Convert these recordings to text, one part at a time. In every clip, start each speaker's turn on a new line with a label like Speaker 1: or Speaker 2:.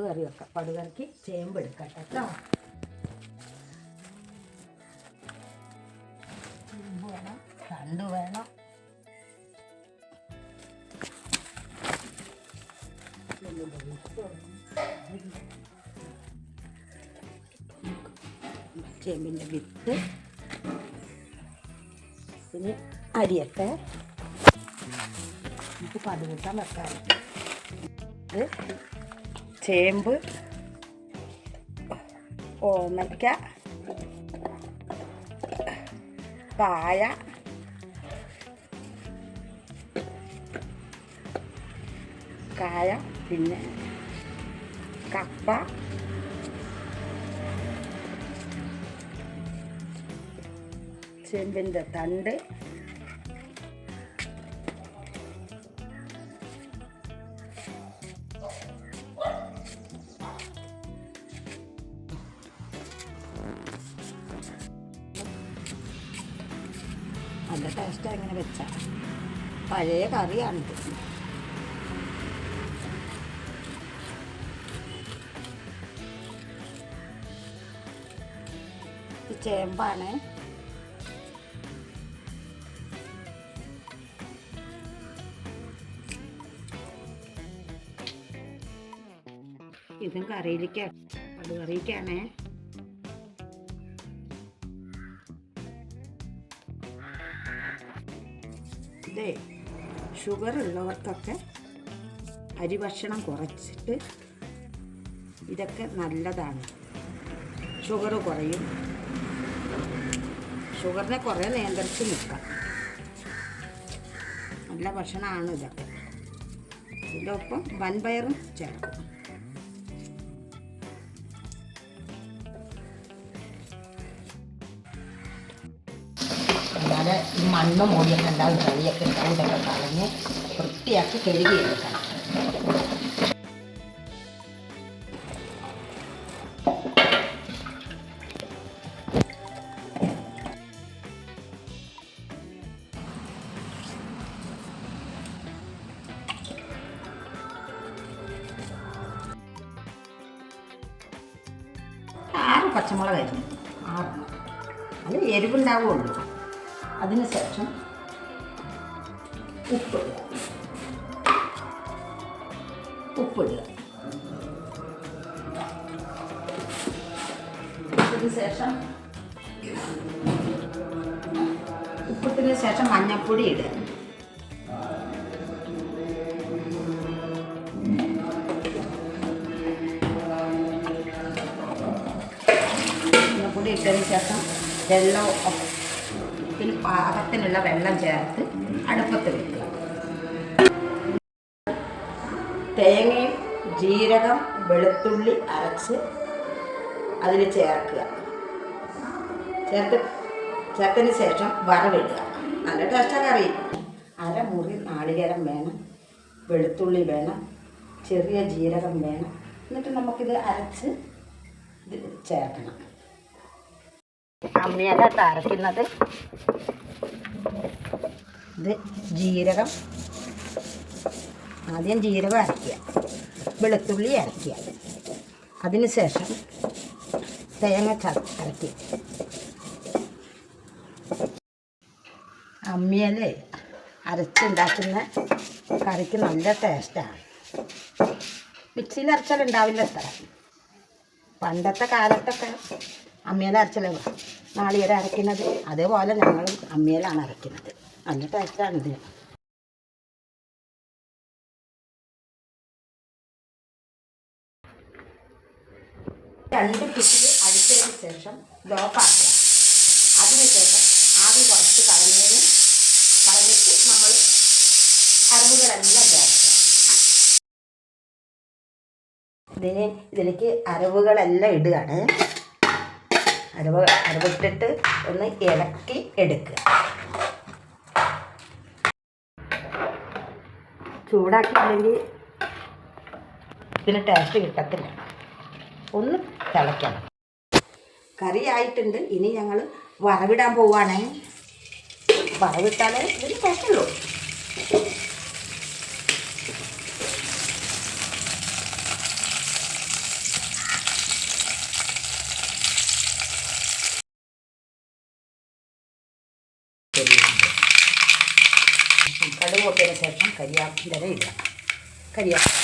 Speaker 1: പടുകറി വെക്കാം. പടുകറിക്ക് ചേമ്പ് എടുക്കാം കേട്ടോ ചേമ്പ് വേണം തണ്ട് വേണം. ചേമ്പിന്റെ വിത്ത്. പിന്നെ അരിയൊക്കെ നമുക്ക് പടുകൂട്ടാൻ വെക്കാം. ഇത് ചേമ്പ്. ഓമയ്ക്ക പായ. കായ പിന്നെ കപ്പ. ചെമ്പിന്റെ തണ്ട്. നല്ല ടേസ്റ്റാണ് ഇങ്ങനെ വെച്ചാൽ പഴയ കറിയാണിത് ചേമ്പാണ്. ഇതും കറിയിലേക്കാണ്. അത് ഇതേ ഷുഗർ ഉള്ളവർക്കൊക്കെ അരി ഭക്ഷണം കുറച്ചിട്ട് ഇതൊക്കെ നല്ലതാണ്. ഷുഗർ കുറയും. ഷുഗറിനെ കുറേ നിയന്ത്രിച്ച് നിൽക്കാം. നല്ല ഭക്ഷണമാണ് ഇതൊക്കെ ഇതിന്റെ ഒപ്പം വൻപയറും ചേർക്കും.
Speaker 2: അല്ലാതെ ഈ മണ്ണ് മൂടിയൊക്കെ ഉണ്ടാവും ചെളിയൊക്കെ ഉണ്ടാവും ഇതൊക്കെ കളഞ്ഞ് വൃത്തിയാക്കി കഴുകി എടുക്കണം.
Speaker 1: ആറ് പച്ചമുളകായിരുന്നു ആറ്. അത് എരിവുണ്ടാവുള്ളൂ. അതിന് ശേഷം ഉപ്പിടുക. ശേഷം ഉപ്പിട്ടതിന് ശേഷം മഞ്ഞൾപ്പൊടി ഇടുക. മഞ്ഞൾപ്പൊടി ഇട്ടതിന് ശേഷം വെള്ളം പാകത്തിനുള്ള വെള്ളം ചേർത്ത് അടുപ്പത്ത് വെക്കുക. തേങ്ങയും ജീരകം വെളുത്തുള്ളി അരച്ച് അതിൽ ചേർക്കുക. ചേർത്ത് ചേർത്തതിന് ശേഷം വറവിടുക. നല്ല ടേസ്റ്റാണ് കറി. അരമുറി നാളികേരം വേണം വെളുത്തുള്ളി വേണം ചെറിയ ജീരകം വേണം. എന്നിട്ട് നമുക്കിത് അരച്ച് ഇത് ചേർക്കണം. അമ്മിയല്ല അരയ്ക്കുന്നത് ഇത് ജീരകം. ആദ്യം ജീരകം അരയ്ക്കുക വെളുത്തുള്ളി അരയ്ക്കുക അതിന് ശേഷം തേങ്ങ ച അരയ്ക്കുക അമ്മിയൽ അരച്ചുണ്ടാക്കുന്ന കറിക്ക് നല്ല ടേസ്റ്റാണ്. മിക്സിയിൽ അരച്ചാൽ ഉണ്ടാവില്ല അത്ര പണ്ടത്തെ കാലത്തൊക്കെ അമ്മിയിൽ അരച്ചല്ലേ നാളികേരം അരയ്ക്കുന്നത്. അതേപോലെ ഞങ്ങളും അമ്മിയിലാണ് അരയ്ക്കുന്നത്. നല്ല ടേസ്റ്റാണ് ഇത്. രണ്ട് പിറ്റിൽ അടിച്ചതിന് ശേഷം ലോപ്പാക്കുക അതിനുശേഷം ആദ്യം കുറച്ച് കളഞ്ഞതിന് കളഞ്ഞിട്ട് നമ്മൾ അരവുകളെല്ലാം ചേർക്കുക ഇതിന് ഇതിലേക്ക് അരവുകളെല്ലാം ഇടുകയാണ്. അരവ് അരവിട്ടിട്ട് ഒന്ന് ഇളക്കി എടുക്കുക. ചൂടാക്കിയില്ലെങ്കിൽ ഇതിന് ടേസ്റ്റ് കിട്ടത്തില്ല. ഒന്ന് തിളയ്ക്കണം. കറി ആയിട്ടുണ്ട്. ഇനി ഞങ്ങൾ വറവിടാൻ പോവുകയാണെങ്കിൽ വറവിട്ടാലേ ഇതിന് ടേസ്റ്റുള്ളൂ കടുക് പൊട്ടിയതിന് ശേഷം കരിയാപ്പിന്റെ ഇടുക കരിയാപ്പില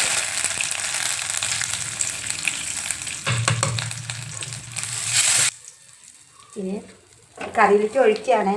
Speaker 1: ഇനി കറിയിലേക്ക് ഒഴിക്കുകയാണ്.